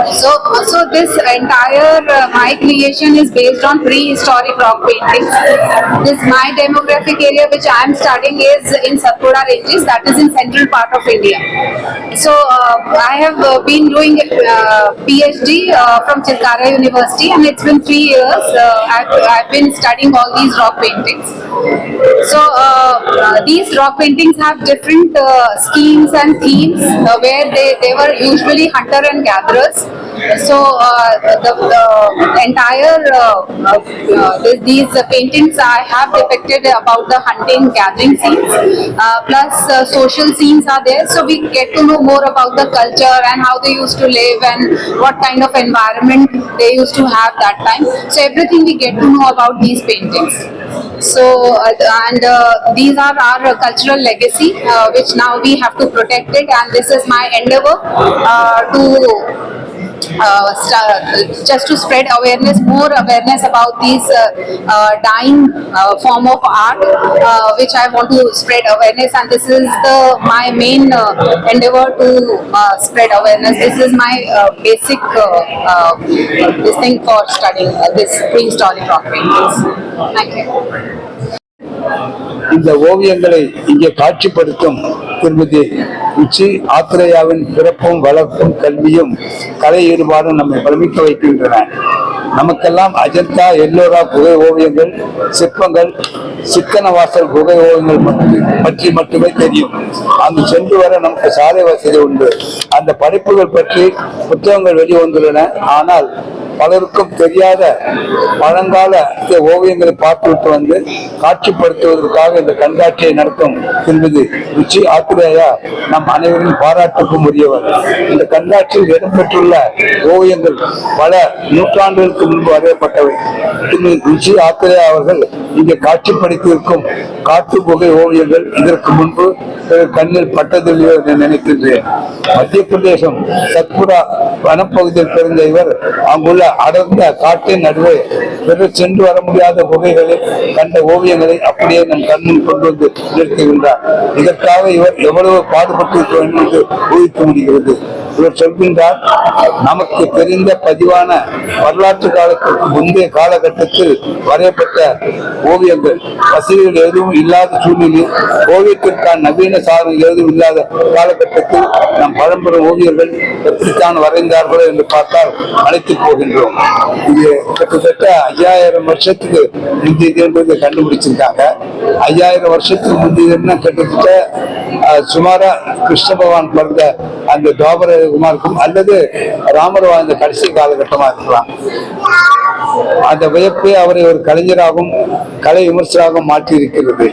So, so this entire uh, my creation is based on prehistoric rock paintings. This my demographic area which I am studying is in Satpura ranges, that is in central part of India. So uh, I have uh, been doing uh, PhD uh, from Chilkara University, and it's been three years. Uh, I've, I've been studying all these rock paintings. So uh, these rock paintings have different uh, schemes and themes uh, where they, they were usually hunter and gatherers. So uh, the, the entire uh, uh, uh, these uh, paintings I have depicted about the hunting gathering scenes uh, plus uh, social scenes are there. So we get to know more about the culture and how they used to live and what kind of environment they used to have that time. So everything we get to know about these paintings. So uh, and uh, these are our cultural legacy uh, which now we have to protect it. And this is my endeavor to just to spread awareness, more awareness about these uh, uh, dying uh, form of art, uh, which I want to spread awareness, and this is the my main uh, endeavor to uh, spread awareness. This is my uh, basic uh, uh, this thing for studying uh, this prehistoric rock paintings. Thank you. இந்த ஓவியங்களை இங்கே காட்சிப்படுத்தும் திருமதி உச்சி ஆத்திரேயாவின் பிறப்பும் வளர்ப்பும் கல்வியும் கலை ஈடுபாடும் நம்மை பிரமிக்க வைக்கின்றன. நமக்கெல்லாம் அஜந்தா எல்லோரா குகை ஓவியங்கள் சிற்பங்கள் சிக்கனவாசல் குகை ஓவியங்கள் பற்றி மட்டுமே தெரியும். அங்கு சென்று வர நமக்கு சாலை வசதி உண்டு. அந்த படைப்புகள் பற்றி புத்தகங்கள் வெளிவந்துள்ளன. ஆனால் பலருக்கும் தெரியாத பழங்கால இந்த ஓவியங்களை பார்த்துவிட்டு வந்து காட்சிப்படுத்துவதற்காக இந்த கண்காட்சியை நடத்தும் என்பது ருச்சி ஆத்திரேயா நம் அனைவரின் பாராட்டுக்கும் உரியவர். இந்த கண்காட்சியில் இடம்பெற்றுள்ள ஓவியங்கள் பல நூற்றாண்டுகளுக்கு முன்பு வரையப்பட்டவை. ருச்சி ஆத்திரேயா அவர்கள் இங்கே காட்சிப்படுத்தியிருக்கும் காட்டு புகை ஓவியங்கள் இதற்கு முன்பு கண்ணில் பட்டதில்லையோ என்று நினைக்கின்றேன். மத்திய பிரதேசம் சத்புரா வனப்பகுதியில் பிறந்த இவர் அங்குள்ள அடர்ந்த காட்டின் நடுவே பிறர் சென்று வர முடியாத குகைகளை கண்ட ஓவியங்களை அப்படியே நம் கண்ணில் கொண்டு வந்து நிறுத்துகின்றார். இதற்காக இவர் எவ்வளவு பாடுபட்டிருக்க வேண்டும் என்று ஊகிக்க முடிகிறது. இவர் சொல்கின்றார் நமக்கு தெரிந்த பதிவான வரலாற்று காலத்திற்கு முந்தைய காலகட்டத்தில் வரையப்பட்ட ஓவியங்கள் வசதிகள் எதுவும் இல்லாத சூழ்நிலையில் ஓவியத்திற்கான நவீன சாதனங்கள் எதுவும் இல்லாத காலகட்டத்தில் நம் பழம்பெரும் ஓவியர்கள் எப்படித்தான் வரைந்தார்களோ என்று பார்த்தால் அழைத்து போகின்றோம். இது கிட்டத்தட்ட ஐயாயிரம் வருஷத்துக்கு முந்தையது என்பதை கண்டுபிடிச்சிருக்காங்க. ஐயாயிரம் வருஷத்துக்கு முந்தையதுன்னா கிட்டத்தட்ட சுமாரா கிருஷ்ண பகவான் பிறந்த அந்த துவாபர குமாருக்கும் அல்லது ராமர் வாழ்ந்த கடைசி காலகட்டமா இருக்கலாம். அந்த வியப்பு அவரை ஒரு கலைஞராகவும் கலை விமர்சனாகவும் மாற்றி இருக்கிறது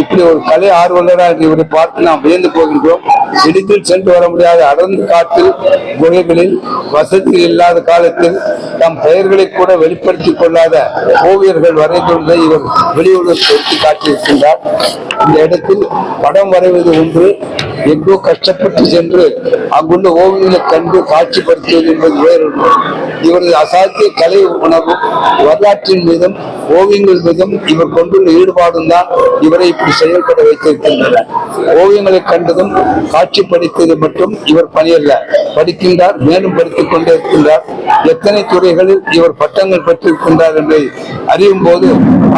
இப்படி ஒரு கலை ஆர்வலராக இவரை பார்த்து நாம் வியந்து போகின்றோம். எளிதில் சென்று வர முடியாத அடர்ந்த காட்டில் குகைகளில் வசதி இல்லாத காலத்தில் தம் பெயர்களை கூட வெளிப்படுத்திக் கொள்ளாத ஓவியர்கள் வரைந்துள்ளதை இவர் வெளியுறவு எடுத்து காட்டியிருக்கின்றார். இந்த இடத்தில் படம் வரைவது ஒன்று எங்கோ கஷ்டப்பட்டு சென்று அங்குள்ள ஓவியங்களை கண்டு காட்சிப்படுத்துவது என்பது வேறொன்று இவரது அசாத்திய கலை உணர்வும் வரலாற்றின் மீதும் ஓவியங்கள் மீதும் இவர் கொண்டுள்ள ஈடுபாடும் தான் இவரை இப்படி செயல்பட வைத்திருக்கின்றன. ஓவியங்களை கண்டதும் காட்சிப்படுத்தியது மட்டும் இவர் பணியல்ல. படிக்கின்றார் மேலும் படித்துக் கொண்டே இருக்கின்றார் எத்தனை துறைகளில் இவர் பட்டங்கள் பெற்றிருக்கின்றார் என்பதை அறியும் போது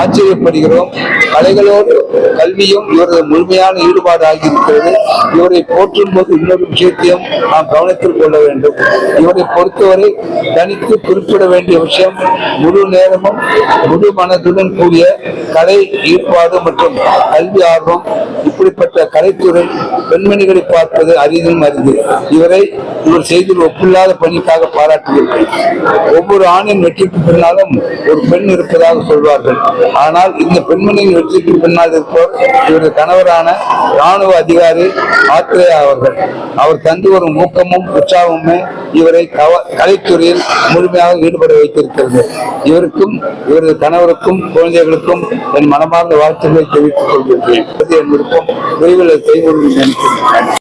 ஆச்சரியப்படுகிறோம். கலைகளோடு கல்வியும் இவரது முழுமையான ஈடுபாடு ஆகியிருக்கிறது இவரை போற்றும் போது இன்னொரு விஷயத்தையும் நாம் கவனத்தில் கொள்ள வேண்டும். இவரை பொறுத்தவரை தனித்து குறிப்பிட வேண்டிய விஷயம் முழு நேரமும் முழு மனதுடன் கூடிய கலை ஈடுபாடு மற்றும் கல்வி ஆர்வம் இப்படிப்பட்ட கலைத்துறை பெண்மணிகளை பார்ப்பது அரிதும் அரிது. இவரை இவர் செய்துள்ள ஒப்பில்லாத பணிக்காக பாராட்டுகிறேன். ஒவ்வொரு ஆணின் வெற்றிக்கு பின்னாலும் ஒரு பெண் இருப்பதாக சொல்வார்கள். ஆனால் இந்த பெண்மணியின் வெற்றிக்கு பின்னால் இருப்போர் இவரது கணவரான ராணுவ அதிகாரி ஆத்திரேயா அவர்கள். அவர் தந்து வரும் ஊக்கமும் உற்சாகமுமே இவரை கவ- கலைத்துறையில் முழுமையாக ஈடுபட வைத்திருக்கிறது. இவருக்கும் இவரது கணவருக்கும் குழந்தைகளுக்கும் என் மனமார்ந்த வாழ்த்துக்களை தெரிவித்துக் கொள்கின்றேன். என் விருப்பம் விரைவில் செய்வது நினைக்கிறேன்